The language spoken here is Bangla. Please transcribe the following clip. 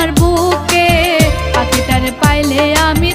আমার বুকে পাখিটারে পাইলে আমি